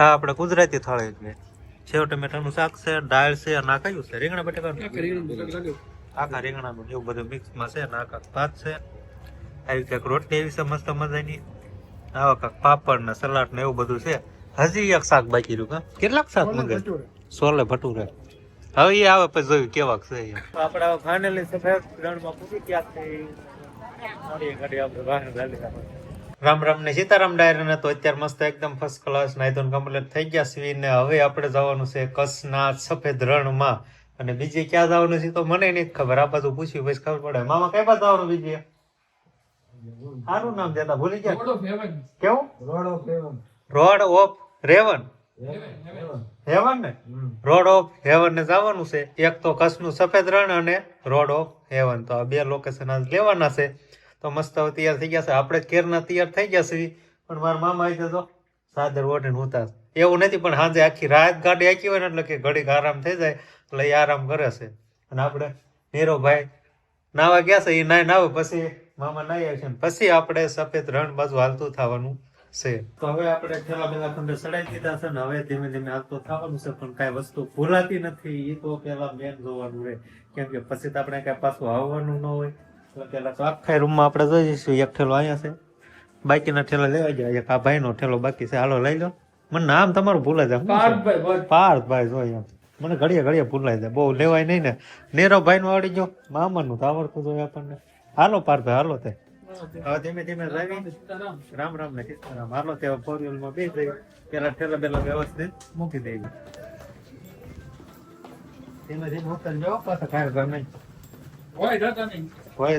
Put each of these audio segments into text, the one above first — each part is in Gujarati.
હા આપણે ગુજરાતી થાળી છે. સેવ ટમેટાનું શાક છે દાળ છે અને આ કયું છે? રીંગણા બટાકાનું? આખા રીંગણાનું એવું બધું મિક્સમાં છે અને આખા ભાત છે. આવી કંઈક રોટલી એવી છે મસ્ત મજાની. આવા કાંક પાપડ ને સલાડ ને એવું બધું છે. હજી એક શાક બાકી રહ્યું કેટલાક શાક મગજ સોલે ભટુરે. હવે એ આવે પછી જોયું કેવાક છે આપણે ફાઇનલી સફેદ રણમાં પૂરી ગયા છે ઘડી આપણે ચાલી આપણે. રામ રામ ને સીતારામ ડાયર ને તો અત્યારે મસ્ત એકદમ ફર્સ્ટ ક્લાસ નાઈધોન કમ્પ્લીટ થઈ ગયા છે ને હવે આપણે જવાનું છે કચ્છના સફેદ રણમાં. અને બીજે ક્યાં જવાનું છે તો મને નહીં ખબર. આ બધું પૂછ્યું પછી ખબર પડે. મામા કઈ બાજુ જવાનું બીજે? સારું નામ દેતા ભૂલી ગયા. કેવું? રોડ ઓફ રેવન હેવન ને? રોડ ઓફ હેવન ને જવાનું છે. એક તો કચ્છનું સફેદ રણ અને રોડ ઓફ હેવન તો આ બે લોકેશન આજ લેવાના છે. તો મસ્ત હવે તૈયાર થઈ ગયા છે. આપણે કેરના તૈયાર થઈ ગયા છે પણ મારા મામા આવી જતો સાદર ઓઢીને ઉતાર. એવું નથી, પણ સાંજે આખી રાત ગાડી આખી હોય ને એટલે કે ઘડીક આરામ થઈ જાય, એટલે એ આરામ કરે છે. અને આપણે નીરોભાઈ નાવા ગયા છે. એ નાય નાવે, પછી મામા નાઈ આવશે પછી આપણે સફેદ રણ બાજુ હાલતું થવાનું છે. તો હવે આપણે છેલ્લા પેલા ખંડે ચડાઈ દીધા છે ને હવે ધીમે ધીમે હાલતું થવાનું છે, પણ કાંઈ વસ્તુ ભૂલાતી નથી. એ તો પેલા મેન જોવાનું રહે કેમ કે પછી તો આપણે કાંઈ પાછું આવવાનું ન હોય. તો તો આખા રૂમમાં આપણે જોઈ જઈશું એક ઠેલો અહીંયા છે. બાકીના ઠેલા લેવા જાય. એક આ ભાઈનો ઠેલો બાકી છે. હાલો લઈ લો. મને નામ તમારું ભૂલાઈ જાય પાર્થભાઈ જોઈએ એમ મને ઘડીએ ઘડીએ ભૂલાઈ જાય બહુ લેવાય નહીં ને. નીરવભાઈ નું આવડી ગયો. મામાનું તો આવડતું જોઈએ આપણને. હાલો પાર્થભાઈ હાલો તે. હવે ધીમે ધીમે લાવી. રામ રામ ને સીતારામ હાલો તે ફોર વ્હીલમાં બે જઈએ. પેલા ઠેલા બેલા વ્યવસ્થિત મૂકી દેવી ધીમે ધીમે ઉતરજો પાછા ખાય ગમે હોય જતા નહીં. હવે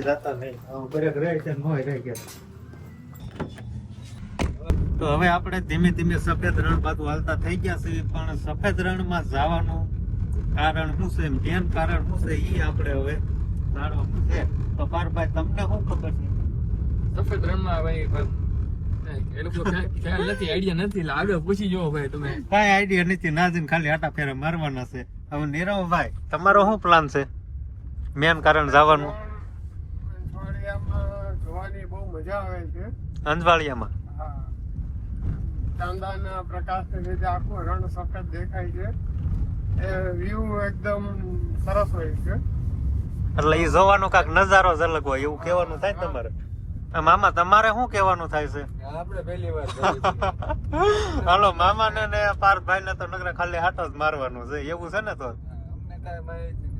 ઘરે રહે છે ને મોય રહે ગયા તો હવે આપણે ધીમે ધીમે સફેદ રણ બાજુ હાલતા થઈ ગયા છે પણ સફેદ રણમાં જવાનું કારણ શું છે? મેન કારણ શું છે? એ આપણે હવે જાણવાનું છે. તો પારભાઈ તમને શું ખબર છે? સફેદ રણમાં ભાઈ એ લોકો ખ્યાલ નથી આઈડિયા નથી. એટલે આગળ પૂછી જુઓ ભાઈ તમે. કાંઈ આઈડિયા નથી. નાજીને ખાલી આટા ફેરા મારવાના છે. હવે નીરવભાઈ તમારો શું પ્લાન છે? મેન કારણ જવાનું. મજા આવે છે. અંજવાળિયામાં હા. ચાંદાના પ્રકાશને લીધે આખું રણ સફેદ દેખાય છે. એ વ્યૂ એકદમ સરસ હોય છે. એટલે એ જોવાનો કાંક નજારો જ અલગ હોય એવું કહેવાનું થાય તમારે? મામા તમારે શું કહેવાનું થાય છે? આપણે પહેલી વાર હાલો મામાને ને પાર્થભાઈ ને તો નગરે ખાલી હાટો જ મારવાનું છે એવું છે ને તો? અમને કાંઈ માહિતી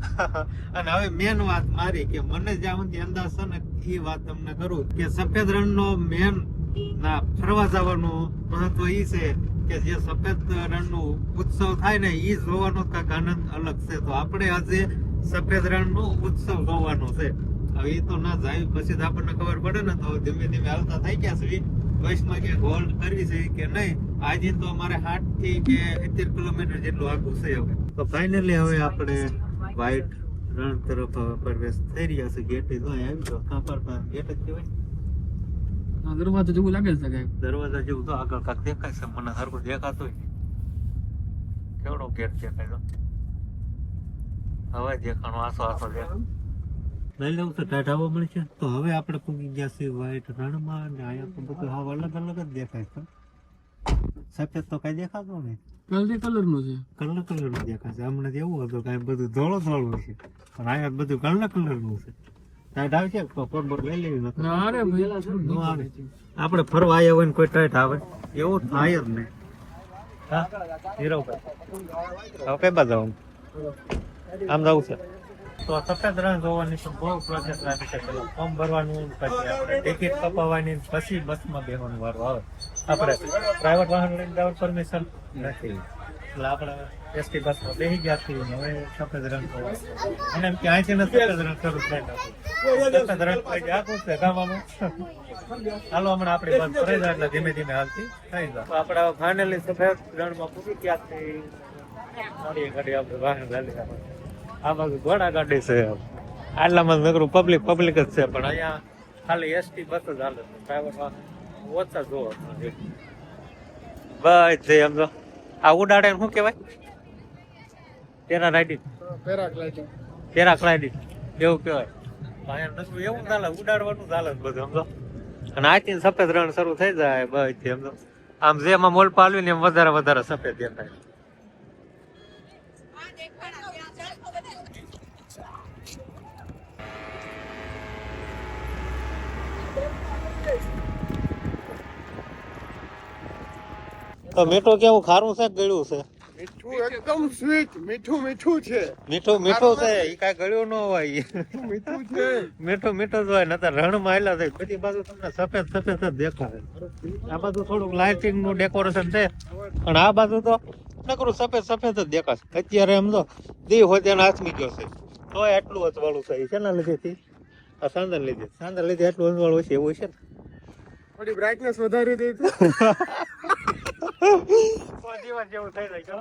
અને હવે મેન વાત મારી કે મને જ્યાં સુધી અંદાજ છે ને એ વાત તમને કરું કે સફેદ રણનો મેન ના ફરવા જવાનું મહત્વ એ છે કે જે સફેદ રણનો ઉત્સવ થાય ને એ જોવાનો કાંઈક આનંદ અલગ છે. તો આપણે આજે સફેદ રણનો ઉત્સવ જોવાનો છે. હવે એ તો ના જાય, પછી તો આપણને ખબર પડે ને, તો ધીમે ધીમે હાલતા થઈ ગયા છે. વયસમાં કે હોલ્ડ કરવી છે કે નહીં, આજે તો અમારે સાઠથી કે સિત્તેર કિલોમીટર જેટલું આગું છે હવે. તો ફાઇનલી હવે આપણે વ્હાઈટ રણ તરફ પ્રવેશ થઈ રહ્યા છે. ગેટ જો આવી ગયો. કાપર પર ગેટ જ કહેવાય. દરવાજા જેવું લાગે છે કે દરવાજા જેવું તો આગળ કાંક દેખાય છે. મને હરકો દેખાતો ય કેવડો ગેટ દેખાય તો? હવે દેખાણો આસો આસો દેખાય. લઈ લેવું તો ટાઢાવો મળે મળશે તો હવે આપણે પૂગી ગયા છીએ વાઈટ રણમાં અને અહીંયા તો બધું હાવ અલગ અલગ જ દેખાય છે. સફેદ તો કઈ દેખાતો નહીં. કલર કલરનું છે. કલર કલરનું દેખાય છે હમણાં એવું હતું કાંઈ બધું ધોળો ધોળું છે. પણ અહીંયા બધું કલર કલરનું છે ટાઈટ આવે છે તો લઈ લેવી નથી અરે ભાઈ. આપણે ફરવા આવ્યા હોય ને કોઈ ટાઈટ આવે. એવું થાય જ નહીં. હા? હીરોભાઈ હવે કઈ બાજુ આમ જવું છે. તો સફેદ રણ જોવાની તો બહુ પ્રોસેસ લાગે છે. પેલા ફોર્મ ભરવાનું પછી આપણે ટિકિટ કપાવવાની પછી બસમાં બેહવાનું વારો આવે. આપણે પ્રાઇવેટ વાહન લઈને જવાનું પરમિશન નથી. એટલે આપણે એસટી બસમાં બેસી ગયા છીએ હવે સફેદ રંગ જોવા અને એમ કે અહીંથી નથી સફેદ રંગ શરૂ થઈ નાખું સફેદ રણ પછી આખું છે ગામમાં હાલો હમણાં આપણી બસ ફરે જાય એટલે ધીમે ધીમે હાલતી થઈ જાય. આપણે ફાઇનલી સફેદ રણમાં પૂરી ગયા આપણે વાહન ચાલી આ બાજુ ઘોડા ગાડી છે. આટલામાં નગરું પબ્લિક પબ્લિક જ છે પણ અહીંયા ખાલી એસટી બસ જ હાલે છે. પ્રાઇવેટ વાહન. ઓછા જોવો બસ જે એમ જો આ ઉડાડે શું કહેવાય? Para riding paragliding. પેરાગ્લાઇડિંગ એવું કહેવાય. અહીંયા નગરું એવું ચાલે ઉડાડવાનું ચાલે બધું સમજો અને આથી સફેદ રણ શરૂ થઈ જાય બસ સમજો આમ જેમાં મોલ પાલવી ને એમ વધારે વધારે સફેદ દેખાય તો મીઠું કેવું? ખારું છે કે ગળ્યું છે? મીઠું એકદમ સ્વીટ મીઠું મીઠું છે. મીઠું મીઠું છે? એ કાંઈ ગળ્યું ન હોય. મીઠું છે. મીઠું મીઠું જ હોય નતર રણમાં માયલા થાય બધી બાજુ તમને સફેદ સફેદ જ દેખાય. આ બાજુ થોડુંક લાઇટિંગનું ડેકોરેશન છે. પણ આ બાજુ તો નકરું સફેદ સફેદ જ દેખાશે. અત્યારે એમ તો દી હોય હાથમી ગયો છે. તો એટલું અજવાળું છે. છે ને લીધેથી આ સાંદર લીધે. સાંદર લીધે એટલું અજવાળું છે. એવું છે ને? થોડી બ્રાઇટનેસ વધારી દીધી જેવું થઈ જાય.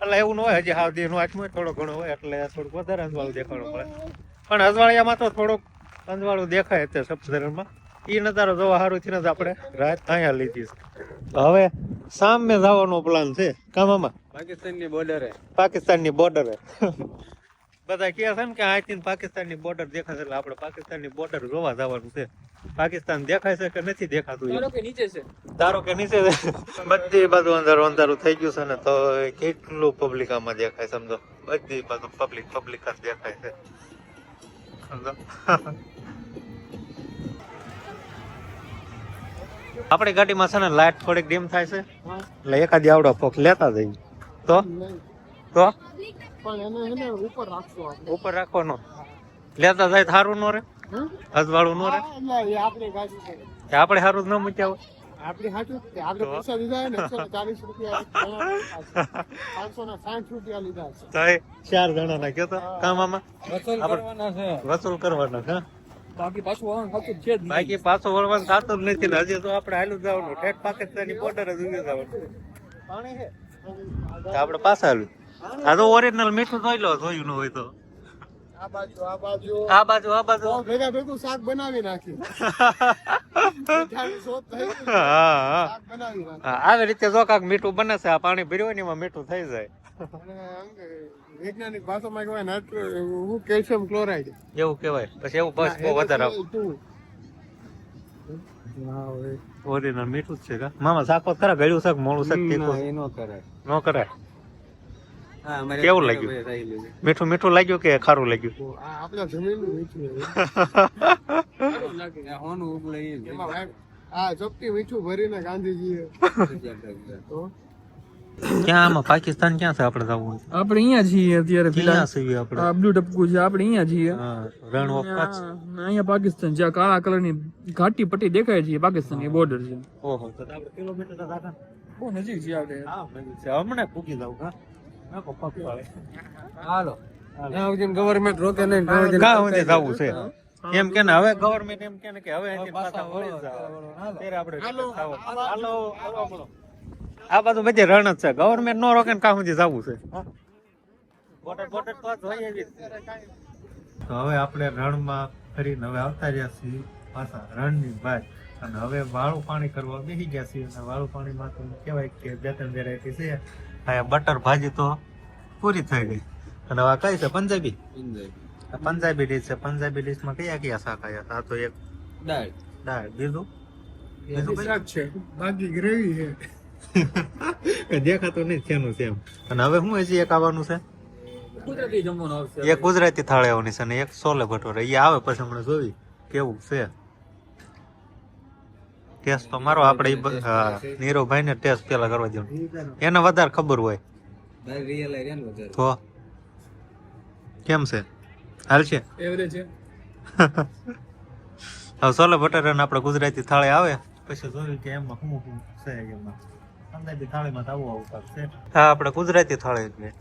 એટલે એવું ન હોય હજી હાવ દી નું હાથમાં થોડો ઘણો હોય એટલે થોડુંક વધારે અંજવાળું દેખાડવું પડે. પણ અજવાળિયામાં તો થોડુંક અંજવાળું દેખાય તે સપ્તરમાં એ નજારો જોવા સારું થઈને જ આપણે રાત અહીંયા લીધી છે. હવે સામે જવાનો પ્લાન છે. કામામાં પાકિસ્તાનની બોર્ડરે પાકિસ્તાનની બોર્ડર બધા કહે છે ને કે અહીંથી પાકિસ્તાનની બોર્ડર દેખાશે એટલે આપણે પાકિસ્તાનની બોર્ડર જોવા જવાનું છે. પાકિસ્તાન દેખાય છે કે નથી દેખાતું ધારો કે નીચે છે. ધારો કે નીચે બધી બાજુ અંધારું અંધારું થઈ ગયું છે ને તો કેટલું પબ્લિક આમાં દેખાય સમજો? બધી બાજુ પબ્લિક પબ્લિક જ દેખાય છે. સમજો? આપણી ગાડીમાં છે ને લાઈટ થોડીક ડીમ થાય છે. એટલે એકાદી આવડો ફોક લેતા જઈએ. તો? તો? પણ એને એને ઉપર રાખશું આપણે. ઉપર રાખવાનો. લેતા જાય સારું નો રે. હમ? અજવાળું નો રે. આપણી ગાડી આપણે સારું ન મૂક્યા હોય. આપણી હાચું આપણે? પૈસા લીધા ને એકસો ચાલીસ રૂપિયા પાંચસો ને સાઠ રૂપિયા લીધા છે. ચાર જણા ના તો? કામામાં વસૂલ કરવાના છે. વસૂલ કરવાના હા. બાકી પાછું આવવાનું થતું છે બાકી પાછો વળવાનું થતું જ નથી ને હજી તો આપણે હાલું જવાનું. ઠેઠ પાકિસ્તાની બોર્ડર જ ઊભી જવાનું. પાણી છે. આપણે પાછા હાલું આ તો ઓરિજિનલ મીઠું જોઈ લો જોયું ન હોય તો. આ બાજુ આ બાજુ. આ બાજુ આ બાજુ. ભેગા ભેગું શાક બનાવી નાખ્યું? મીઠાની શોધ થઈ ગઈ. હા હા. શાક બનાવી નાખ્યું. હા, આવી રીતે જો કાંક મીઠું બને છે આ પાણી ભર્યું હોય ને એમાં મીઠું થઈ જાય. વૈજ્ઞાનિક ભાષામાં કહેવાય નાઇટ્રો કેલ્શિયમ ક્લોરાઇડ. એવું કહેવાય. પછી એવું બસ બહુ વધારે ઓરિજિનલ મીઠું જ છે કા? મામા શાક ખરા ગળ્યું શાક મોડું શાક તીખું. નો કરે ન કરાય. કેવું લાગ્યું? મીઠું મીઠું લાગ્યું કે ખારું લાગ્યું? આપણા જમીનનું મીઠું છે. હોનું ઉગડે ઈ જ. એમાં વાગ- આ ચપટી મીઠું ભરીને ગાંધીજીએ. તો ક્યાં આમાં પાકિસ્તાન ક્યાં છે આપણે જવું આપણે અહીંયા છીએ અત્યારે ક્યાં છીએ આપણે? આ ટપકું છે આપણે અહીંયા છીએ. રણ ઓફ કચ્છ અહીંયા અહીંયા પાકિસ્તાન જ્યાં કાળા કલરની ઘાટી પટ્ટી દેખાય છે એ પાકિસ્તાનની બોર્ડર છે. ઓહો તો આપણે કિલોમીટર બહુ નજીક છે આપણે. હા નજીક છે હમણાં પૂકી જાવ કા નાખો પગ વાળે હાલો જવું છે. આ બાજુ બધી રણ જ છે ગવર્મેન્ટ નો રોકે જવું છે તો હવે આપણે રણમાં ફરીને હવે આવતા રહ્યા છીએ પાછા રણની બહાર અને હવે વાળું પાણી કરવા બેસી ગયા છીએ અને વાળું પાણીમાં તો કહેવાય કે બે ત્રણ વેરાયટી છે આ બટર ભાજી તો પૂરી થઈ ગઈ. અને આ કઈ છે? પંજાબી? આ પંજાબી ડીશ છે. પંજાબી ડીશમાં કયા કયા શાક આવ્યા આ તો એક દાળ. દાળ. બીજું? બીજું? શાક છે? બાકી ગ્રેવી છે. દેખાતો નહીં શેનું છે એમ. અને હવે શું હજી એક આવવાનું છે? એક ગુજરાતી થાળી આવવાની છે અને એક છોલે ભટોરે. એ આવે પછી હમણાં જોઈ કેવું છે? ટેસ્ટ તો મારો આપણે હા નીરવભાઈ ને ટેસ્ટ પેલા કરવા દેવાનું. એને વધારે ખબર હોય. તો? કેમ છે? હાલ છે? એવરેજ છે. હવે સોલે ભટોરે ને આપણે ગુજરાતી થાળી આવે. પછી જોયું કે એમાં હું હું છે એમાં. થાળીમાં આવું આવું કાંઈક છે. હા આપણે ગુજરાતી થાળી એટલે.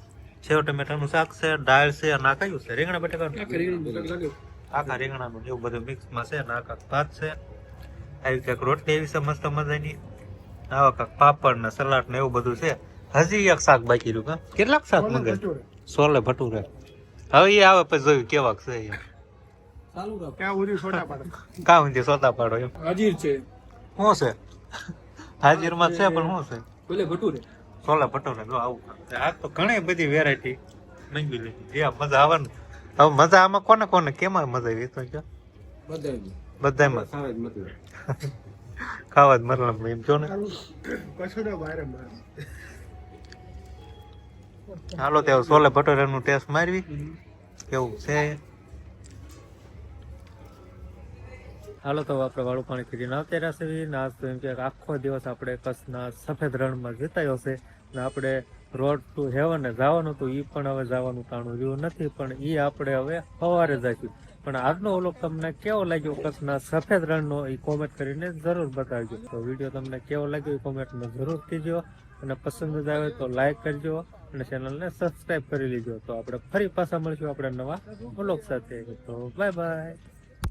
સેવ ટમેટાનું શાક છે દાળ છે અને આ કયું છે? રીંગણા બટાકાનું? આખા રીંગણાનું એવું બધું મિક્સમાં છે ને આખા ભાત છે. આવી કંઈક રોટલી એવી છે મસ્ત મજાની. આવા કાંક પાપડ ને સલાડ ને એવું બધું છે. હજી એક શાક બાકી રહ્યું કા? કેટલાક શાક મંગાવ્યું? ભટુરે. ભટુરે. હવે એ આવે પછી જોયું કેવાક છે એ ચાલુ રાખ ક્યાં ઉરી છોટા પાડે? કાં ઊંધી સોતા પાડો એમ? હાજીર છે. શું છે? હાજીરમાં છે પણ શું છે? ભટુરે. છોલે ભટુરે. જો આવું. આ તો ઘણી બધી વેરાયટી મંગી લીધી જે મજા આવે ને. હવે મજા આમાં કોને કોને? કેમાં મજા આવી? એ તો કયો. બધામાં ખાવા જ મતલબ એમ જો ને. હાલો તે સોલે ભટોરાનું ટેસ્ટ મારવી. કેવું છે? હાલો તો આપણે વાળું પાણી કરીને આવતા રહેશે ને આજ તો એમ કે આખો દિવસ આપણે કચ્છના સફેદ રણમાં જીતાયો છે. ને આપણે રોડ ટુ હેવન જવાનું હતું. એ પણ હવે જવાનું તાણું રહ્યું નથી. પણ એ આપણે હવે સવારે જઈશું. પણ આજનો ઓલો તમને કેવો લાગ્યો? કચ્છના સફેદ રણનો એ કોમેન્ટ કરીને જરૂર બતાવજો. તો વીડિયો તમને કેવો લાગ્યો એ કોમેન્ટમાં જરૂર કહેજો. અને પસંદ જ આવે તો લાઈક કરજો અને ચેનલને સબસ્ક્રાઇબ કરી લેજો. તો આપણે ફરી પાછા મળશું આપણે નવા બ્લોગ સાથે. તો બાય બાય